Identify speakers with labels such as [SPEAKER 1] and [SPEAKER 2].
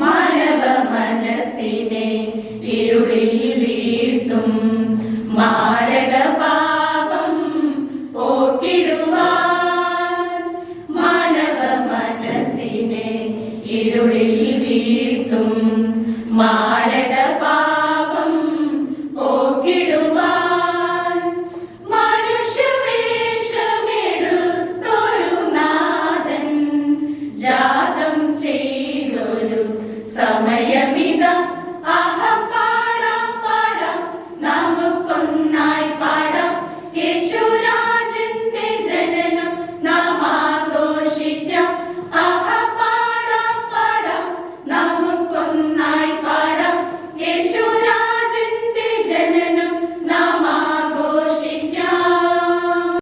[SPEAKER 1] മാനവ മനസ്സിനെ ഇരുളിൽ വീഴ്ത്തും മാരക പാപം പോക്കിടുവാൻ. മാനവ മനസ്സിനെ ഇരുളിൽ വീഴ്ത്തും മാ Meia vida, a.